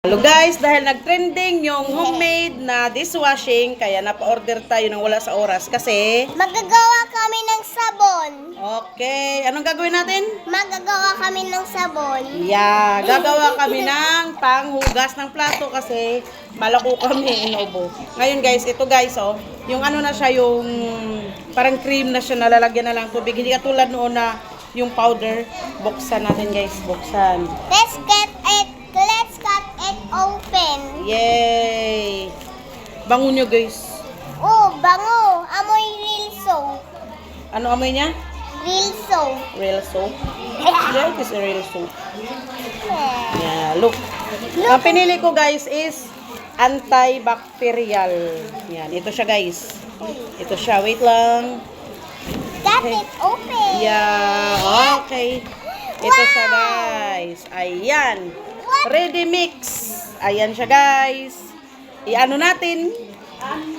Hello guys, dahil nag-trending yung homemade na dishwashing, kaya napa-order tayo ng wala sa oras kasi... Magagawa kami ng sabon. Okay, anong gagawin natin? Magagawa kami ng sabon. Yeah, gagawa kami ng panghugas ng plato kasi malako kami inubo. Ngayon guys, ito guys oh, yung ano na siya yung parang cream na siya nalalagyan na lang tubig. Hindi katulad noon na yung powder. Buksan natin guys, buksan. Let's get it. Let's cut it open. Yay! Bango nyo guys. Oh, bango. Amoy real soap. Ano amoy niya? Real soap. Real soap. Yeah, it is a real soap. Yeah, look. Ang pinili ko guys is antibacterial. Yan, ito siya guys. Ito siya, wait lang. Cut it open. Yeah, okay. Ito siya guys. Ayan. Ready mix. Ayan siya guys. I-ano natin?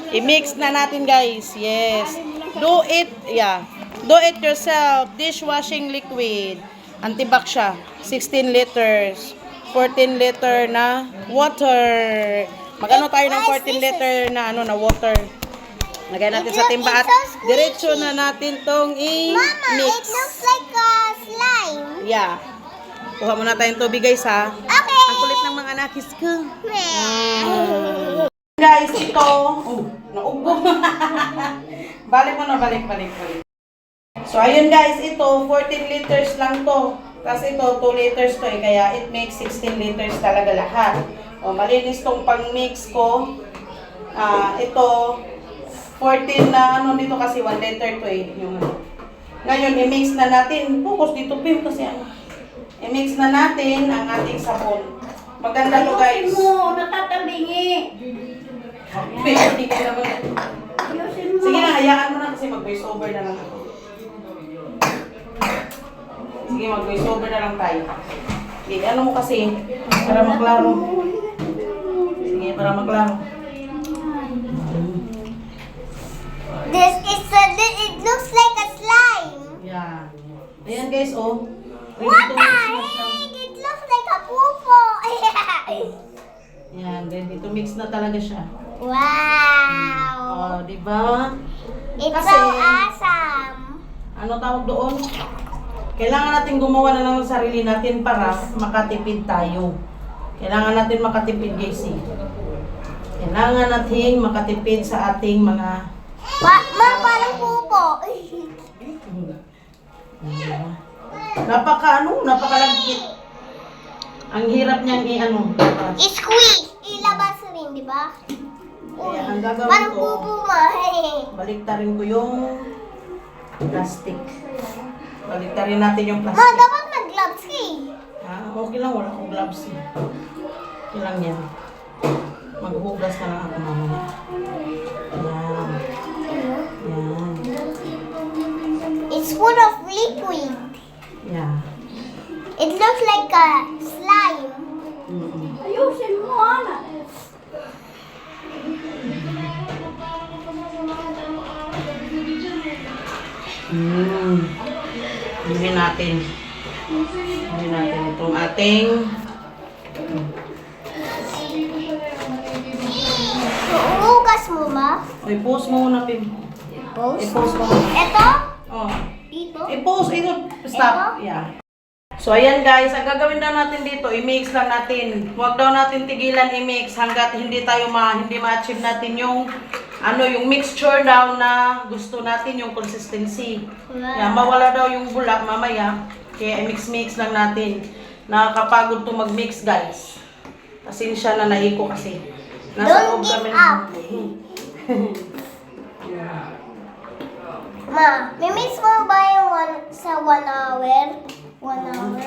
I-mix na natin guys. Yes. Do it, yeah. Do it yourself. Dishwashing liquid. Antibac siya. 16 liters. 14 liter na water. Magano tayo ng 14 liter na ano na water. Lagay natin sa timba at diretso na natin tong Mama, i-mix. it looks like a slime. Yeah. Kuha muna tayong tubig guys ha. Okay. Ang kulit ng mga nakis. Meh. Guys, ito. Oh, naubo. balik mo na, balik, balik, balik. So, ayun guys, ito, 14 liters lang to. Tapos ito, 2 liters to eh, kaya it makes 16 liters talaga lahat. O, malinis tong pang-mix ko. Ah, ito, 14 na ano dito kasi 1 liter to eh. Yung, ano. Ngayon, i-mix na natin. Focus dito, Pim, kasi ano. I-mix na natin ang ating sabon. Maganda to guys. mo, natatabingi. Naman. Ayusin mo. Sige na, hayaan mo na kasi mag-voice over na lang ako. Sige, mag-voice over na lang tayo. Sige, ano mo kasi, para maklaro. Sige, para maklaro. This is a, it looks like a slime. Yeah. Ayan guys, oh. What the heck? It looks like a pupo. Yan, ready to mix na talaga siya. wow. Oh, di ba? It's Kasi- so awesome. Ano tawag doon? Kailangan natin gumawa na lang ng sarili natin para makatipid tayo. Kailangan natin makatipid, guys. eh. Kailangan natin makatipid sa ating mga... Pa ma, parang pupo. Napaka ano, napakalagkit. Ang hirap niyang i-ano. I-squeeze. Rin, di ba? Kaya ang gagawin Parang ko, baliktarin ko yung plastic. Baliktarin natin yung Ma, plastic. dapat mag-gloves ka eh. Ah, okay lang, wala akong gloves eh. Okay lang yan. Maghugas na lang ako mamaya. Yan. Yan. It's full of liquid. Yeah. It looks like a Mm. Hindi natin. Hindi natin itong ating Uugas mo ba? o, i-post mo muna, Pim. Post? I-post mo. Ito? Oh. Dito? I-post, ito. Stop. Ito? Yeah. So, ayan guys, ang gagawin daw natin dito, i-mix lang natin. Huwag daw natin tigilan i-mix hanggat hindi tayo ma, hindi ma-achieve natin yung, ano, yung mixture daw na gusto natin, yung consistency. Yan, mawala daw yung bulak mamaya. Kaya i-mix-mix lang natin. Nakakapagod to mag-mix, guys. Pasensya na naiko kasi. Don't give up. Ma, may mix mo ba yung one, sa one hour? One hour?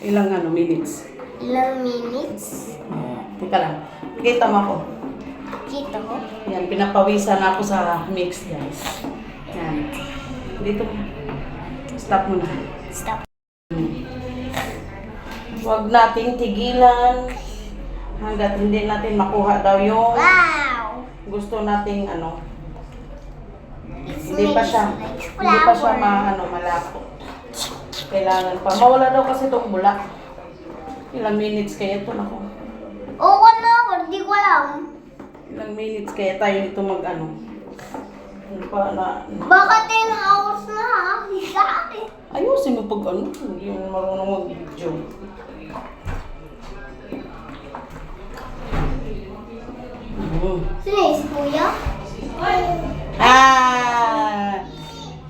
Ilang ano, minutes. Ilang minutes? Teka lang. Kita mo ako. Kita ko. Yan, pinapawisan ako sa mix, guys. Yan. Dito. Stop muna. Stop. Huwag nating tigilan hanggat hindi natin makuha daw yung Wow! gusto nating ano. It's Hindi pa siya, like hindi pa siya ma, ano, malapot. Kailangan pa. Mawala daw kasi itong bulak. Ilang minutes kaya ito nako. O, one hour. Di ko alam. Ilang minutes kaya tayo nito mag ano. Ano pa na, Baka 10 hours na ha. Sa akin. ayusin mo pag ano, hindi mo marunong mag-video. Mm. Sino si kuya? Ah!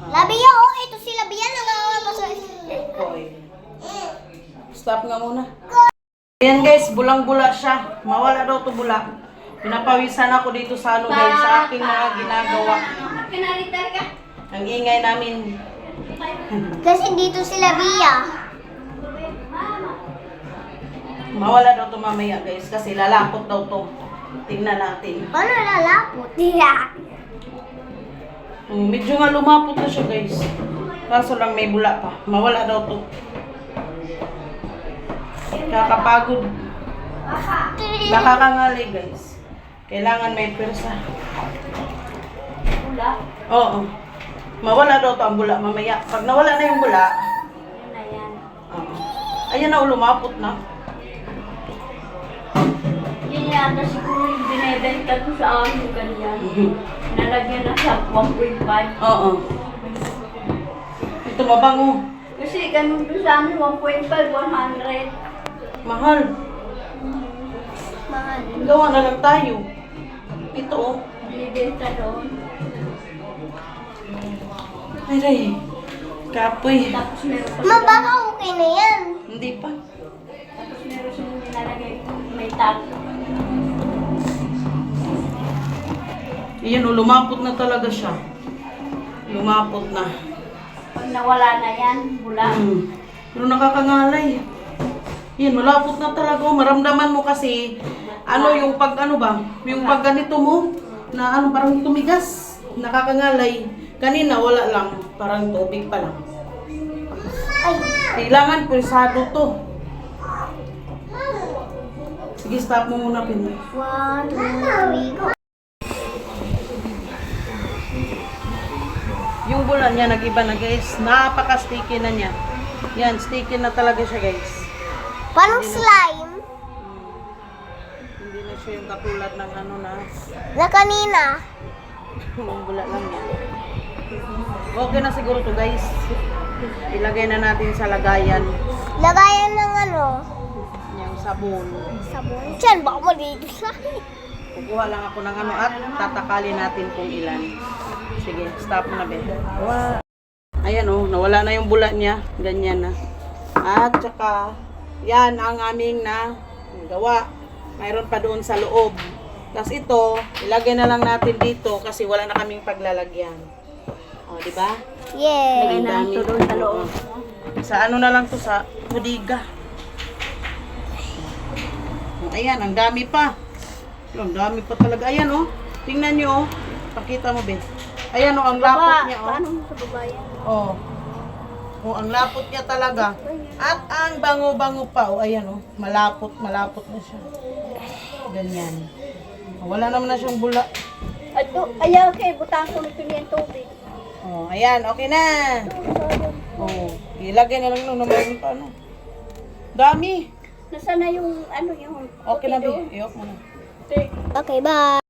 Labia, oh. Ito si Labia. Nagawa pa sa... Boy. Stop nga muna. Ayan guys, bulang-bula siya. Mawala daw to bula. Pinapawisan ako dito sa ano guys, sa aking mga ginagawa. Kinalitar ka. Ang ingay namin. Kasi dito si Labia. Mawala daw to mamaya guys, kasi lalapot daw to. Tingnan natin. Ano lalapot? Diya. Hmm, medyo nga lumapot na siya guys. Kaso lang may bula pa. Mawala daw to. Kakapagod. Nakakangalay guys. Kailangan may pwersa. Wala. Oo. Mawala daw to ang bula mamaya. Pag nawala na yung bula, Yan na yan. oo. Ayan na, oh, lumapot na. Yan yata siguro yung binibenta ko sa amin ganyan. Nalagyan na sa 1.5. Oo. Ito mabango. Kasi ganun doon sa amin 1.5, 100. Mahal. Mahal. Gawa na lang tayo. Ito oh. Binibenta doon. Ay, ay. Kapoy. Tapos meron pa Ma, baka okay na yan. Hindi pa. Tapos meron silang nilalagay may tag. Iyan oh, lumapot na talaga siya. Lumapot na. Pag nawala na yan, bula. Hmm. Pero nakakangalay. Yan, malapot na talaga. oh. Maramdaman mo kasi, ano yung pag ano ba, yung pag ganito mo, na ano, parang tumigas. Nakakangalay. Kanina, wala lang. Parang tubig pa lang. Ay. Kailangan pulisado to. Sige, stop mo muna, Pinoy. One, two, three, go. Yung bulan niya, nag-iba na guys. Napaka-sticky na niya. Yan, sticky na talaga siya guys. Parang slime siya yung katulad ng ano na, na kanina. bula lang yan. Okay na siguro to guys. Ilagay na natin sa lagayan Lagayan ng ano, yung sabon. sabon. Diyan, baka malito sa Kukuha lang ako ng ano at tatakalin natin kung ilan. Sige, stop na be. Ayan oh, nawala na yung bula niya. Ganyan na. At saka, yan ang aming na gawa. Mayroon pa doon sa loob. Tapos ito, ilagay na lang natin dito kasi wala na kaming paglalagyan. O, di ba? Yeah. Ang na dami. doon sa loob. Oo. Sa ano na lang to sa budiga. Ayan, ang dami pa. Ang dami pa talaga. Ayan oh. Tingnan nyo oh. Pakita mo, be. Ayan oh, ang lapot niya oh. Paano mo sa babayan? Oh. Oh, ang lapot niya talaga. At ang bango-bango pa. Oh, ayan oh. Malapot, malapot na siya. Ganyan. Oh, wala naman na siyang bula. Ato, ayaw kay butang ko nito niyan tubig. Oh, ayan, okay na. Oh, ilagay na lang nung naman pa ano. Dami. Nasaan na yung ano yung Okay na, be. Iyok mo na. Okay, bye.